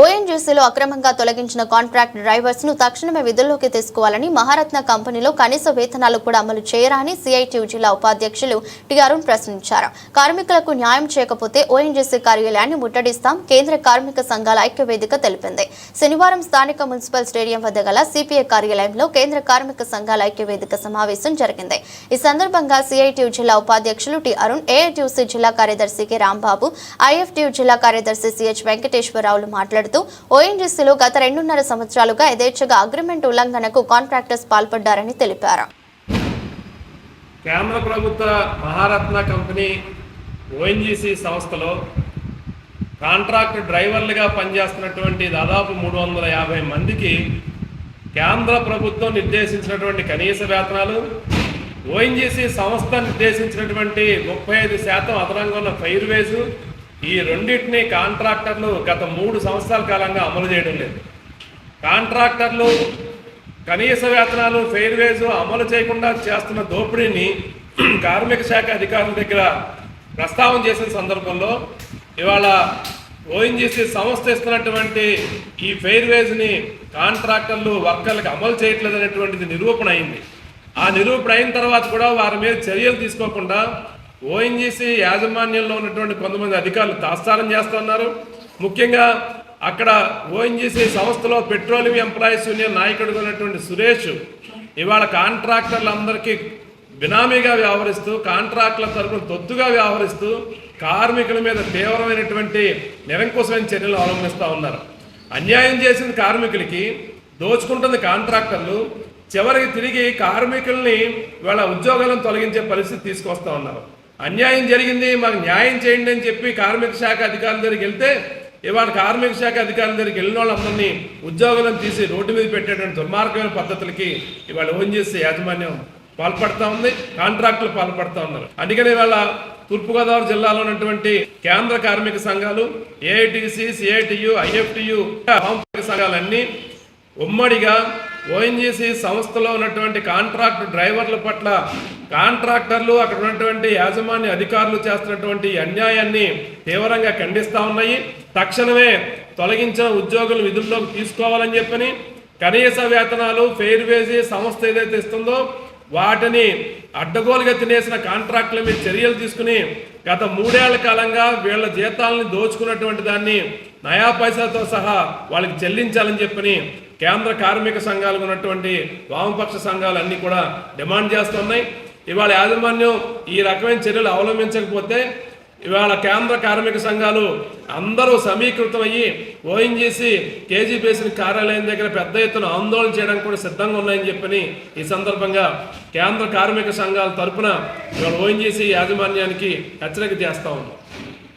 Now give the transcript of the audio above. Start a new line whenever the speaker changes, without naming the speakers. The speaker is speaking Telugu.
ఓఎన్జీసీలో అక్రమంగా తొలగించిన కాంట్రాక్ట్ డ్రైవర్స్ను తక్షణమే విధుల్లోకి తీసుకోవాలని మహారత్న కంపెనీలో కనీస వేతనాలు కూడా అమలు చేయరా అని సిఐటియు జిల్లా ఉపాధ్యక్షులు టి అరుణ్ ప్రశ్నించారు. కార్మికులకు న్యాయం చేయకపోతే ఓఎన్జీసీ కార్యాలయాన్ని ముట్టడిస్తాం కేంద్ర కార్మిక సంఘాల ఐక్య వేదిక తెలిపింది. శనివారం స్థానిక మున్సిపల్ స్టేడియం వద్ద గల సిపిఐ కార్యాలయంలో కేంద్ర కార్మిక సంఘాల ఐక్యవేదిక సమావేశం జరిగింది. ఈ సందర్భంగా సిఐటియు జిల్లా ఉపాధ్యక్షులు టి అరుణ్ ఏఐటియుసి జిల్లా కార్యదర్శి కె రాంబాబు ఐఎఫ్టియు జిల్లా కార్యదర్శి సిహెచ్ వెంకటేశ్వరరావులు మాట్లాడుతూ ఓఎన్జీసీలో గత రెండున్నర సంవత్సరాలుగా యథేచ్ఛగా అగ్రిమెంట్ ఉల్లంఘనకు కాంట్రాక్టర్స్ పాల్పడ్డారని తెలిపారు.
కేంద్ర ప్రభుత్వ మహారత్న కంపెనీ ఓఎన్జీసీ సంస్థలో కాంట్రాక్ట్ డ్రైవర్లుగా పనిచేస్తున్నటువంటి దాదాపు మూడు వందల యాభై మందికి కేంద్ర ప్రభుత్వం నిర్దేశించినటువంటి కనీస వేతనాలు ఓఎన్జీసీ సంస్థ నిర్దేశించినటువంటి ముప్పై ఐదు శాతం అదనంగా ఉన్న ఫైర్వేజు ఈ రెండింటిని కాంట్రాక్టర్లు గత మూడు సంవత్సరాల కాలంగా అమలు చేయడం లేదు. కాంట్రాక్టర్లు కనీస వేతనాలు ఫెయిర్ వేజ్ అమలు చేయకుండా చేస్తున్న దోపిడీని కార్మిక శాఖ అధికారుల దగ్గర ప్రస్తావన చేసిన సందర్భంలో ఇవాళ ఓఎన్జీసీ సంస్థ ఇస్తున్నటువంటి ఈ ఫెయిర్ వేజ్ని కాంట్రాక్టర్లు వర్కర్లకు అమలు చేయట్లేదు అనేటువంటిది నిరూపణ అయింది. ఆ నిరూపణ అయిన తర్వాత కూడా వారి మీద చర్యలు తీసుకోకుండా ఓఎన్జీసీ యాజమాన్యంలో ఉన్నటువంటి కొంతమంది అధికారులు తాత్సారం చేస్తున్నారు. ముఖ్యంగా అక్కడ ఓఎన్జీసీ సంస్థలో పెట్రోలియం ఎంప్లాయీస్ యూనియన్ నాయకుడిగా ఉన్నటువంటి సురేష్ ఇవాళ కాంట్రాక్టర్లందరికీ బినామీగా వ్యవహరిస్తూ కాంట్రాక్టుల తరపున తొత్తుగా వ్యవహరిస్తూ కార్మికుల మీద తీవ్రమైనటువంటి నిరంకుశమైన చర్యలు అవలంబిస్తూ ఉన్నారు. అన్యాయం చేసిన కార్మికులకి దోచుకుంటుంది కాంట్రాక్టర్లు చివరికి తిరిగి కార్మికుల్ని వాళ్ళ ఉద్యోగాలను తొలగించే పరిస్థితి తీసుకొస్తా ఉన్నారు. అన్యాయం జరిగింది మాకు న్యాయం చేయండి అని చెప్పి కార్మిక శాఖ అధికారుల దగ్గరికి వెళ్తే ఇవాళ కార్మిక శాఖ అధికారుల దగ్గరికి వెళ్ళిన వాళ్ళందరినీ ఉద్యోగులను తీసి రోడ్డు మీద పెట్టేటువంటి దుర్మార్గమైన పద్ధతులకి ఇవాళ ఓన్ చేసే యాజమాన్యం పాల్పడతా ఉంది కాంట్రాక్టులు పాల్పడతా ఉన్నారు. అందుకని ఇవాళ తూర్పుగోదావరి జిల్లాలో ఉన్నటువంటి కేంద్ర కార్మిక సంఘాలు ఏఐటిసి సిఐటియు ఐఎఫ్టియు సంఘాలన్నీ ఉమ్మడిగా ఓఎన్జీసీ సంస్థలో ఉన్నటువంటి కాంట్రాక్ట్ డ్రైవర్ల పట్ల కాంట్రాక్టర్లు అక్కడ ఉన్నటువంటి యాజమాన్య అధికారులు చేస్తున్నటువంటి అన్యాయాన్ని తీవ్రంగా ఖండిస్తూ ఉన్నాయి. తక్షణమే తొలగించిన ఉద్యోగులు విధుల్లోకి తీసుకోవాలని చెప్పని కనీస వేతనాలు ఫెయిర్ వేజీ సంస్థ ఏదైతే ఇస్తుందో వాటిని అడ్డగోలుగా తినేసిన కాంట్రాక్టుల మీద చర్యలు తీసుకుని గత మూడేళ్ళ కాలంగా వీళ్ళ జీతాలని దోచుకున్నటువంటి దాన్ని నయా పైసాతో సహా వాళ్ళకి చెల్లించాలని చెప్పని కేంద్ర కార్మిక సంఘాలు ఉన్నటువంటి వామపక్ష సంఘాలు అన్నీ కూడా డిమాండ్ చేస్తున్నాయి. ఇవాళ యాజమాన్యం ఈ రకమైన చర్యలు అవలంబించకపోతే ఇవాళ కేంద్ర కార్మిక సంఘాలు అందరూ సమీకృతమయ్యి ఓఎన్జీసీ కేజీ కార్యాలయం దగ్గర పెద్ద ఎత్తున ఆందోళన చేయడానికి కూడా సిద్ధంగా ఉన్నాయని చెప్పని ఈ సందర్భంగా కేంద్ర కార్మిక సంఘాల తరపున ఇవాళ ఓఎన్జీసీ యాజమాన్యానికి హెచ్చరిక చేస్తా ఉన్నాం.